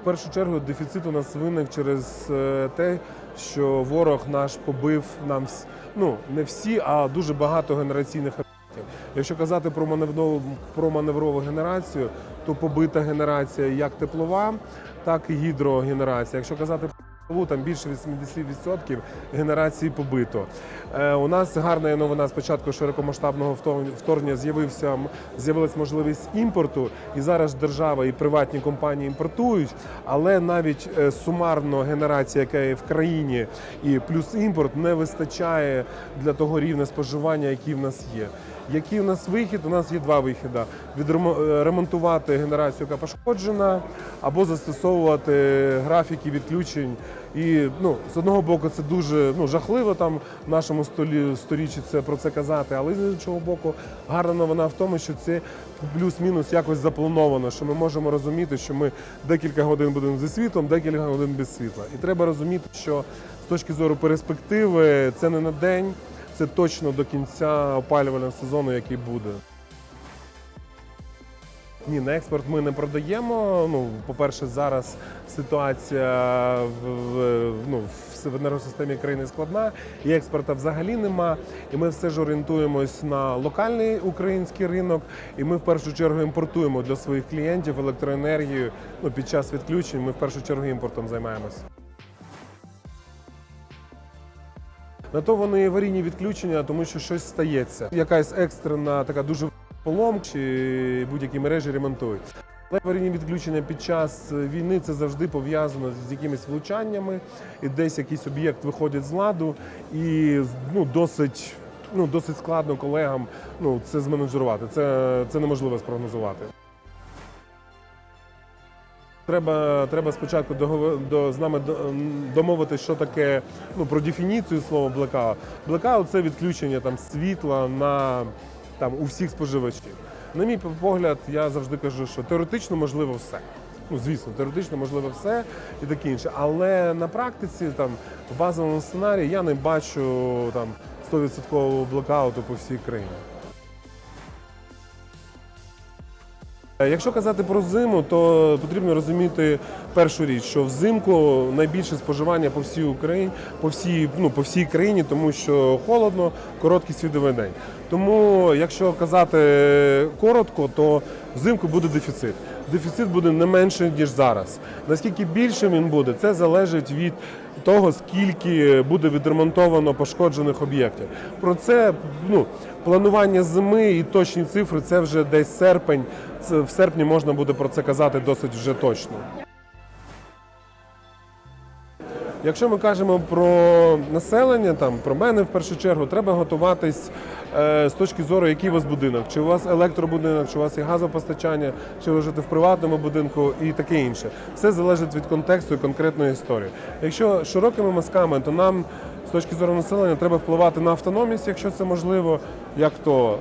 В першу чергу дефіцит у нас виник через е, те, що ворог наш побив нам ну не всі, а дуже багато генераційних об'єктів. Якщо казати про маневрову, про маневрову генерацію, то побита генерація як теплова, так і гідрогенерація. Якщо казати там більше 80% генерації побито. Е, у нас гарна новина з початку широкомасштабного вторгнення з'явився з'явилась можливість імпорту, і зараз держава і приватні компанії імпортують, але навіть е, сумарно генерація, яка є в країні, і плюс імпорт не вистачає для того рівня споживання, який в нас є. Який у нас вихід? У нас є два вихіди: відремонтувати генерацію, яка пошкоджена, або застосовувати графіки відключень. І ну, з одного боку, це дуже ну, жахливо там в нашому столі сторіччі це про це казати, але з іншого боку, гарна новина в тому, що це плюс-мінус якось заплановано, що ми можемо розуміти, що ми декілька годин будемо зі світлом, декілька годин без світла. І треба розуміти, що з точки зору перспективи це не на день, це точно до кінця опалювального сезону, який буде. Ні, на експорт ми не продаємо. Ну, по-перше, зараз ситуація в, в, ну, в енергосистемі країни складна, і експорта взагалі нема. І ми все ж орієнтуємось на локальний український ринок. І ми в першу чергу імпортуємо для своїх клієнтів електроенергію. Ну, під час відключень ми в першу чергу імпортом займаємося. На то вони аварійні відключення, тому що щось стається. Якась екстрена така дуже полом чи будь-які мережі ремонтують. Але аварійні відключення під час війни це завжди пов'язано з якимись влучаннями, і десь якийсь об'єкт виходить з ладу, і ну, досить, ну, досить складно колегам ну, це зменеджувати. Це, це неможливо спрогнозувати. Треба, треба спочатку до, з нами до- м, що таке ну, про дефініцію слова блекаут. Блекаут це відключення там, світла на, там, у всіх споживачів. На мій погляд, я завжди кажу, що теоретично можливо все. Ну, звісно, теоретично можливо все і таке інше. Але на практиці, там, в базовому сценарії я не бачу там, 100% блекауту по всій країні. Якщо казати про зиму, то потрібно розуміти першу річ, що взимку найбільше споживання по всій Україні, по всій, ну, по всій країні, тому що холодно, короткий світовий день. Тому, якщо казати коротко, то взимку буде дефіцит. Дефіцит буде не менше ніж зараз. Наскільки більшим він буде, це залежить від того, скільки буде відремонтовано пошкоджених об'єктів. Про це ну, планування зими і точні цифри це вже десь серпень. В серпні можна буде про це казати досить вже точно. Якщо ми кажемо про населення, там про мене в першу чергу, треба готуватись е, з точки зору, який у вас будинок, чи у вас електробудинок, чи у вас є газопостачання, чи ви живете в приватному будинку і таке інше. Все залежить від контексту і конкретної історії. Якщо широкими мазками, то нам з точки зору населення треба впливати на автономність, якщо це можливо, як то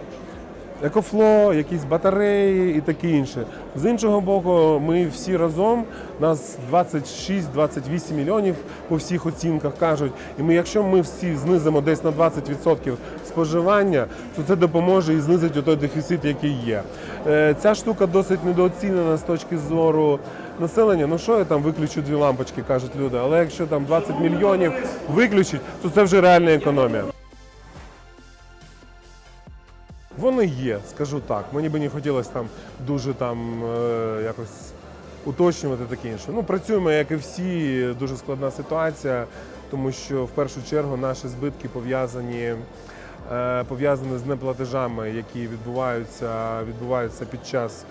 екофло, якісь батареї і таке інше. З іншого боку, ми всі разом, нас 26-28 мільйонів по всіх оцінках кажуть. І ми, якщо ми всі знизимо десь на 20% споживання, то це допоможе і знизить той дефіцит, який є. Е, Ця штука досить недооцінена з точки зору населення. Ну що я там виключу дві лампочки, кажуть люди. Але якщо там 20 мільйонів виключить, то це вже реальна економія. Вони є, скажу так. Мені би не хотілося там дуже там е, якось уточнювати таке інше. Ну, працюємо, як і всі, дуже складна ситуація, тому що в першу чергу наші збитки пов'язані. Е, Пов'язані з неплатежами, які відбуваються, відбуваються під час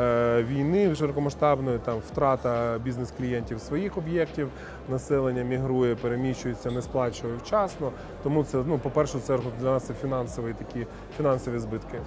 е, війни широкомасштабної, там втрата бізнес-клієнтів своїх об'єктів, населення мігрує, переміщується, не сплачує вчасно. Тому це ну, по першу чергу для нас фінансові такі фінансові збитки.